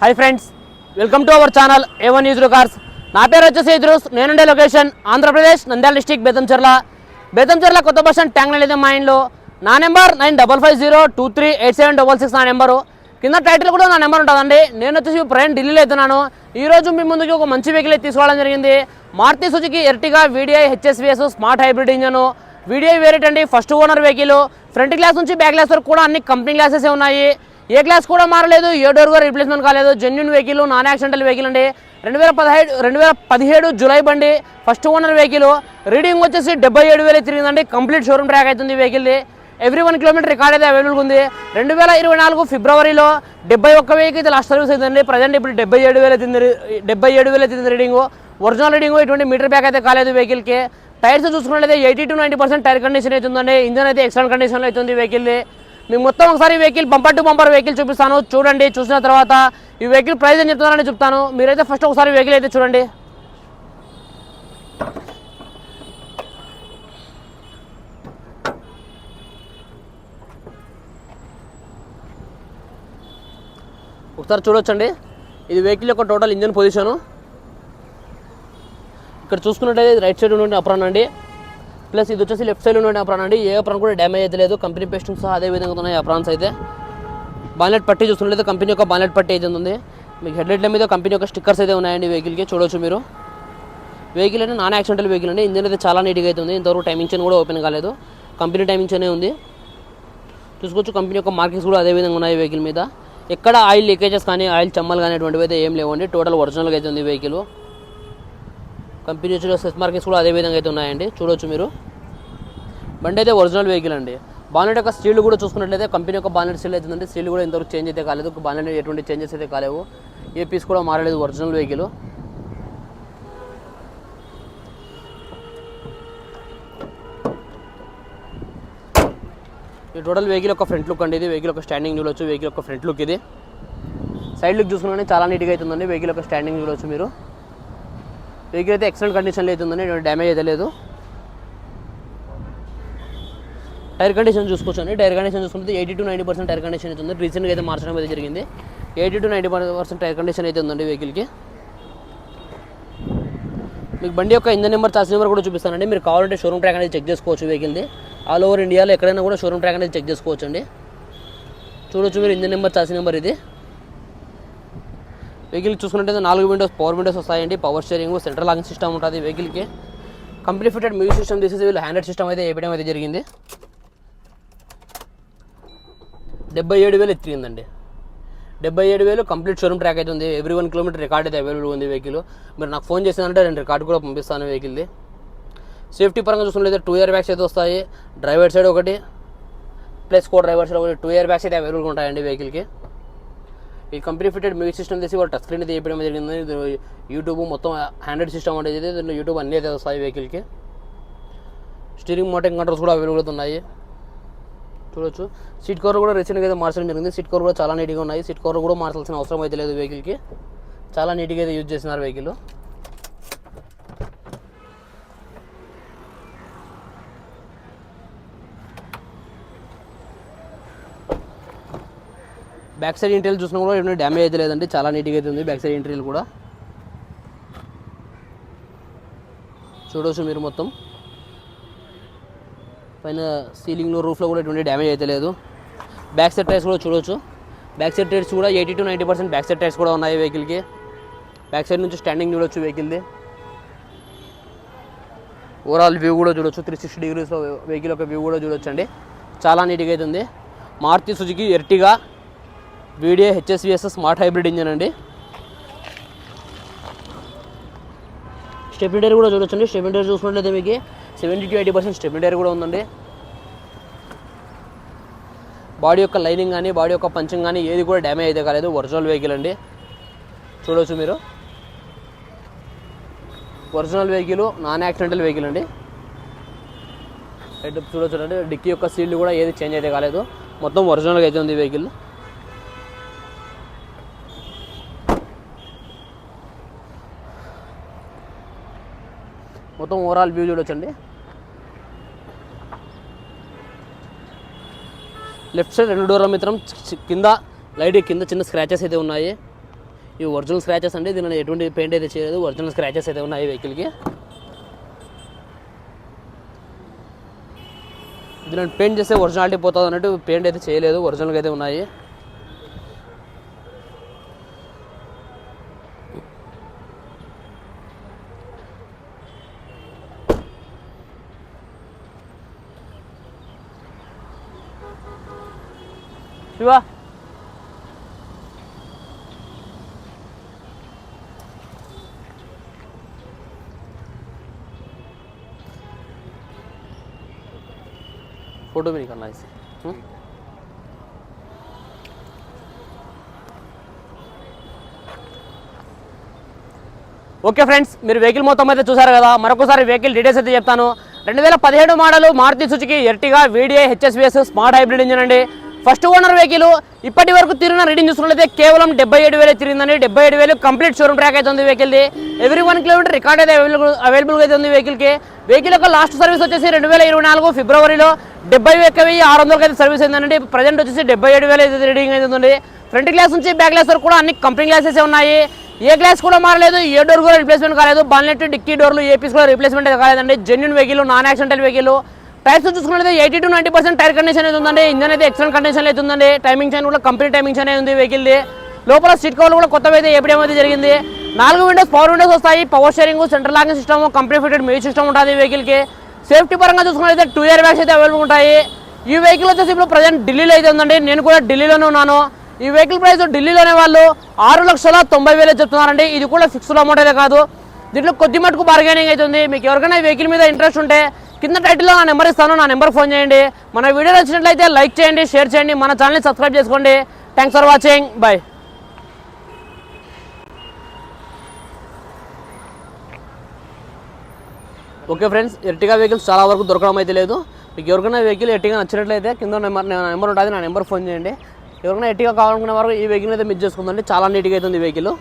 Hi friends welcome to our channel A one news cars నా పేరు వచ్చేసి ఇద్రూస్. నేనుండే లొకేషన్ ఆంధ్రప్రదేశ్ నంద్యాల డిస్టిక్ బేతంచెర్ల బేతంచెర్ల కొత్త బస్ స్టాండ్ ట్యాంక్ లేదా మా ఇంట్లో నా number nine double five zero two three eight seven double six నా నెంబరు. కింద టైటిల్ కూడా నా నెంబర్ ఉంటుందండి. నేను వచ్చేసి ప్రయాణం ఢిల్లీలో అవుతున్నాను ఈ రోజు మీ ముందుకి ఒక మంచి వెహికల్ అయితే తీసుకోవడం జరిగింది. Maruti Suzuki Ertiga VDI HSVS smart hybrid engine VDI variant అండి first owner vehicle front glass నుంచి బ్యాక్ గ్లాస్ వరకు కూడా అన్ని కంపెనీ గ్లాసెస్ ఉన్నాయి. ఏ క్లాస్ కూడా మారలేదు ఏ డోర్ కూడా రీప్లేస్మెంట్ కాలేదు. Genuine vehicle non accidental vehicle అండి. రెండు వేల పదహైదు రెండు వేల పదిహేడు జూలై బండి ఫస్ట్ ఓనర్ వెహికల్ రీడింగ్ వచ్చేసి డెబ్బై ఏడు వేలు తిరిగిందండి. కంప్లీట్ షోరూమ్ ట్రాక్ అవుతుంది వెహికల్ది ఎవ్రీ వన్ కిలోమీటర్ రికార్డ్ అయితే అవైలబుల్ ఉంది. రెండు వేల ఇరవై నాలుగు ఫిబ్రవరిలో డెబ్బై ఒక్క వెయ్యికి అయితే లాస్ట్ సర్వీస్ అవుతుంది ప్రజెంట్ ఇప్పుడు డెబ్బై ఏడు వేలు తింది డెబ్బై ఏడు వేలు తింది రీడింగ్ ఒరిజినల్ రీడింగ్ ఎటువంటి మీటర్ బ్యాక్ అయితే కాలేదు వెహికల్కి టైర్స్ చూసుకున్నట్లయితే eighty to ninety percent tyre condition అవుతుందండి ఇంజన్ అయితే ఎక్సలెంట్ కండిషన్లో అవుతుంది వెహికల్ది మీకు మొత్తం ఒకసారి vehicle bumper to bumper vehicle చూపిస్తాను. చూడండి చూసిన తర్వాత ఈ వెహికల్ ప్రైస్ ఏం చెప్తున్నారని చెప్తాను. మీరైతే ఫస్ట్ ఒకసారి వెహికల్ అయితే చూడండి. ఒకసారి చూడొచ్చండి. ఇది వెహికల్ యొక్క టోటల్ ఇంజన్ పొజిషను. ఇక్కడ చూసుకున్నట్టయితే రైట్ సైడ్ ఉండే అప్రాన్ అండి. ప్లస్ ఇది వచ్చేసి లెఫ్ట్ సైడ్ ఉన్న అప్రాన్ అండి. ఏ అప్రాన్ కూడా డ్యామేజ్ అయితే లేదు. కంపెనీ పేస్టింగ్ సహా అదే విధంగా ఉన్నాయి అప్రాన్స్ అయితే. బాలెట్ పట్టి చూస్తున్నట్లయితే కంపెనీ యొక్క బాలెట్ పట్టి అయితే ఉంది. మీకు హెడ్లైట్ల మీద కంపెనీ యొక్క స్టిక్కర్స్ అయితే ఉన్నాయండి వెహికల్కి. చూడొచ్చు మీరు. వెహికల్ అయితే నాన్ యాక్సిడెంటల్ వెహికల్ అండి. ఇంజన్ అయితే చాలా నీట్గా అయితే ఉంది. ఇంతవరకు టైమింగ్ చైన్ కూడా ఓపెన్ కాలేదు. కంపెనీ టైమింగ్ చైనే ఉంది. చూసుకోవచ్చు కంపెనీ యొక్క మార్కింగ్స్ కూడా అదే విధంగా ఉన్నాయి వెహికల్ మీద. ఎక్కడ ఆయిల్ లీకేజెస్ కానీ ఆయిల్ చమ్మలు కానీ అటువంటివి అయితే ఏం లేవండి. టోటల్ ఒరిజినల్గా అయితే ఉంది వెహికల్. కంపెనీ వచ్చి సెస్ మార్కింగ్స్ కూడా అదే విధంగా అయితే ఉన్నాయండి. చూడొచ్చు మీరు. బండి అయితే ఒరిజినల్ వెహికల్ అండి. బానెట్ యొక్క స్టీల్ కూడా చూసుకున్నట్లయితే కంపెనీ యొక్క బానెట్ స్టీల్ అవుతుందండి స్టీల్ కూడా ఇంతవరకు చేంజ్ అయితే కాలేదు. బానెట్ ఎటువంటి చేంజెస్ అయితే కాలేవు. ఏ పీస్ కూడా మారలేదు ఒరిజినల్ వెహికల్ ఈ టోటల్ వెహికల్ యొక్క ఫ్రంట్ లుక్ అండి ఇది. వెహికల్ యొక్క స్టాండింగ్ చూడొచ్చు. వెహికల్ యొక్క ఫ్రంట్ లుక్ ఇది. సైడ్ లుక్ చూసుకున్నా చాలా నీట్గా అవుతుందండి వెహికల్ యొక్క స్టాండింగ్ చూడొచ్చు మీరు. వెహికల్ అయితే ఎక్సలెంట్ కండిషన్లో అవుతుందండి ఎటువంటి డ్యామేజ్ అయితే లేదు. టైర్ కండిషన్ చూసుకోవచ్చండి. టైర్ కండిషన్ చూసుకుంటే eighty to ninety percent tyre condition అయితే ఉంది. రీసెంట్గా అయితే మార్చడం అయితే జరిగింది. Eighty to ninety percent tyre condition అయితే ఉందండి వెహికల్కి మీకు బండి యొక్క ఇంజన్ నెంబర్ చార్జ్ నెంబర్ కూడా చూపిస్తానండి. మీరు కావాలంటే షోరూమ్ ట్రాక్ అనేది చెక్ చేసుకోవచ్చు వెహికల్ది ఆల్ ఓవర్ ఇండియాలో ఎక్కడైనా కూడా షోరూమ్ ట్రాక్ అనేది చెక్ చేసుకోవచ్చు అండి చూడొచ్చు మీరు ఇంజన్ నెంబర్ చార్జ్ నెంబర్ ఇది. వెహికల్ చూసుకున్నట్టయితే నాలుగు విండోస్ పవర్ విండోస్ వస్తాయండి. Power steering central locking system ఉంటుంది వెహికల్కి. కంపెనీ ఫిటెడ్ మ్యూజిక్ సిస్టమ్ తీసేసి వీళ్ళు హ్యాండ్రెడ్ సిస్టమ్ అయితే వేయడం అయితే జరిగింది. డెబ్బై ఏడు వేలు ఎత్తిరిందండి డెబ్బై ఏడు వేలు కంప్లీట్ షోరూమ్ ట్రాక్ అయితే ఉంది. ఎవ్రీ వన్ కిలోమీటర్ రికార్డ్ అయితే అవైలబుల్ ఉంది వెహికల్. మీరు నాకు ఫోన్ చేసిందంటే నేను రికార్డు కూడా పంపిస్తాను వెహికల్ది. సేఫ్టీ పరంగా చూసుకున్నట్లయితే టూ ఇయర్ బ్యాగ్స్ అయితే వస్తాయి. డ్రైవర్ సైడ్ ఒకటి. ప్లస్ కో డ్రైవర్ సైడ్ ఒకటి. టూ ఇయర్ బ్యాగ్స్ అయితే అవైలబుల్గా ఉంటాయండి వెహికల్కి. ఈ కంపెనీ ఫిటెడ్ మ్యూజిక్ సిస్టమ్ తీసి వాళ్ళు టచ్ స్క్రీన్ తీయడం జరిగింది. యూట్యూబ్ మొత్తం హ్యాండ్రెడ్ సిస్టమ్ అనేది దీంట్లో యూట్యూబ్ అన్నీ అయితే వస్తాయి వెహికల్కి స్టీరింగ్ మోటింగ్ కంట్రోల్స్ కూడా అవైలబుల్ ఉన్నాయి. చూడొచ్చు. సీట్ కవర్ కూడా రీసెంట్గా అయితే మార్చడం జరిగింది. సీట్ కవర్ కూడా చాలా నీట్గా ఉన్నాయి. సీట్ కవర్ కూడా మార్చాల్సిన అవసరం అయితే లేదు వెహికల్కి చాలా నీట్గా అయితే యూజ్ చేస్తున్నారు వెహికల్ బ్యాక్ సైడ్ ఇంటీరియల్ చూసినా కూడా ఏమైనా డ్యామేజ్ అయితే లేదండి. చాలా నీట్గా అయితే ఉంది బ్యాక్ సైడ్ ఇంటీరియల్ కూడా. చూడవచ్చు మీరు మొత్తం. పైన సీలింగ్లో రూఫ్లో కూడా ఎటువంటి డ్యామేజ్ అయితే లేదు. బ్యాక్ సైడ్ టైర్స్ కూడా చూడవచ్చు బ్యాక్ సైడ్ టైర్స్ కూడా eighty to ninety percent back side tyres కూడా ఉన్నాయి వెహికల్కి బ్యాక్ సైడ్ నుంచి స్టాండింగ్ చూడొచ్చు వెహికల్ది ఓవరాల్ వ్యూ కూడా చూడొచ్చు. త్రీ సిక్స్టీ డిగ్రీస్లో వెహికల్ యొక్క వ్యూ కూడా చూడొచ్చు అండి చాలా నీట్గా అయితే ఉంది. Maruti Suzuki Ertiga video HSVS smart hybrid engine అండి. స్టెబిలిటర్ కూడా చూడొచ్చండి. స్టెబిలిటర్ చూసుకున్నట్లయితే మీకు seventy to eighty percent stabiliser కూడా ఉందండి. బాడీ యొక్క లైనింగ్ కానీ బాడీ యొక్క పంచింగ్ కానీ ఏది కూడా డ్యామేజ్ అయితే కాలేదు. ఒరిజినల్ వెహికల్ అండి. చూడవచ్చు మీరు. Original vehicle non accidental vehicle అండి. రైట్ చూడొచ్చు అండి. డిక్కీ యొక్క సీల్డ్ కూడా ఏది చేంజ్ అయితే కాలేదు. మొత్తం ఒరిజినల్గా అయితే ఉంది వెహికల్. మొత్తం ఓవరాల్ వ్యూ చూడొచ్చండి. లెఫ్ట్ సైడ్ రెండు డోర్ల మిత్రం చి- కింద లైట్ కింద చిన్న స్క్రాచెస్ అయితే ఉన్నాయి. ఇవి ఒరిజినల్ స్క్రాచెస్ అండి. దీనిలో ఎటువంటి పెయింట్ అయితే చేయలేదు. ఒరిజినల్ స్క్రాచెస్ అయితే ఉన్నాయి వెహికల్కి దీనిలో పెయింట్ చేస్తే ఒరిజినాలిటీ పోతుంది అన్నట్టు పెయింట్ అయితే చేయలేదు. ఒరిజినల్గా అయితే ఉన్నాయి. శివా फोटो भी निकालना है इसे हम्म? ఓకే ఫ్రెండ్స్ మీరు వెహికల్ మొత్తం అయితే చూసారు కదా మరొకసారి వెహికల్ డీటెయిల్స్ అయితే చెప్తాను రెండు వేల పదిహేడు model Maruti Suzuki Ertiga video HSVS smart hybrid engine అండి ఫస్ట్ ఓనర్ వెహికల్ ఇప్పటి వరకు తిరిగిన రీడింగ్ చూసుకున్నట్లయితే కేవలం డెబ్బై ఏడు వేలు తిరిగిందండి. డెబ్బై ఏడు వేలు కంప్లీట్ షోరూమ్ ట్రాక్ అయితే ఉంది వెహికల్ది. ఎవ్రీ వన్ కిలోమీటర్ రికార్డ్ అయితే అవైలబుల్ అవైలబుల్గా అయితే ఉంది వెహికల్కి. వెహికల్ యొక్క లాస్ట్ సర్వీస్ వచ్చేసి రెండు వేల ఇరవై నాలుగు ఫిబ్రవరిలో డెబ్బై ఒక్క వెయ్యి ఆరు వందలకి అయితే సర్వీస్ అయిందండి. ప్రజెంట్ వచ్చేసి డెబ్బై ఏడు వేలు అయితే రీడింగ్ అయితే ఉంది. ఫ్రంట్ గ్లాస్ నుంచి బ్యాక్ గ్లాస్ వరకు కూడా అన్ని కంపెనీ గ్లాసెస్ ఉన్నాయి. ఏ గ్లాస్ కూడా మారలేదు ఏ డోర్ కూడా రిప్లేస్మెంట్ కాలేదు. బాన్లెట్ డిక్కీ డోర్లు ఏ పీస్ కూడా రిప్లేస్మెంట్ కాలేదండి. Genuine vehicle non accidental vehicle tyres చూసుకున్నట్లయితే eighty to ninety percent tyre condition అయితే ఉందండి. ఇంజన్ అయితే ఎక్సలెంట్ కండిషన్ అయితే ఉందండి. టైమింగ్ చైన్ కూడా కంపెనీ టైమింగ్ చైన్ ఉంది వెహికల్ది లోపల సీట్ కవర్లు కూడా కొత్తవి అయితే ఏపీఎం అయితే జరిగింది. నాలుగు విండోస్ పవర్ విండోస్ వస్తాయి. Power steering central locking system company fitted music system ఉంటుంది వెహికల్కి సేఫ్టీ పరంగా చూసుకున్నట్లయితే టూ ఇయర్ బ్యాగ్స్ అయితే అవైలబుల్ ఉంటాయి. ఈ వెహికల్ వచ్చేసి ఇప్పుడు ప్రజెంట్ ఢిల్లీలో అయితే ఉందండి. నేను కూడా ఢిల్లీలోనే ఉన్నాను. ఈ వెహికల్ ప్రైస్ ఢిల్లీలోనే వాళ్ళు ఆరు లక్షల తొంభై వేలు చెప్తున్నారండి. ఇది కూడా ఫిక్స్డ్ అమౌంట్ అయితే కాదు. దీంట్లో కొద్ది మటుకు బార్గెనింగ్ అవుతుంది మీకు ఎవరికైనా ఈ వెహికల్ మీద ఇంట్రెస్ట్ ఉంటే కింద టైటిల్లో నా నెంబర్ ఇస్తాను నా నెంబర్ ఫోన్ చేయండి. మన వీడియో నచ్చినట్లయితే లైక్ చేయండి షేర్ చేయండి మన ఛానల్ని సబ్స్క్రైబ్ చేసుకోండి. Thanks for watching bye okay friends Ertiga vehicles చాలా వరకు దొరకడం అయితే లేదు. మీకు ఎవరికైనా వెహికల్ ఎర్టిగా నచ్చినట్లయితే కింద నెంబర్ నా నెంబర్ ఉంటుంది నా నెంబర్ ఫోన్ చేయండి. ఎవరికైనా ఎర్టిగా కావాలనుకునే వారు ఈ వెహికల్ అయితే మిస్ చేసుకుందండి చాలా నీట్గా అవుతుంది ఈ వెహికల్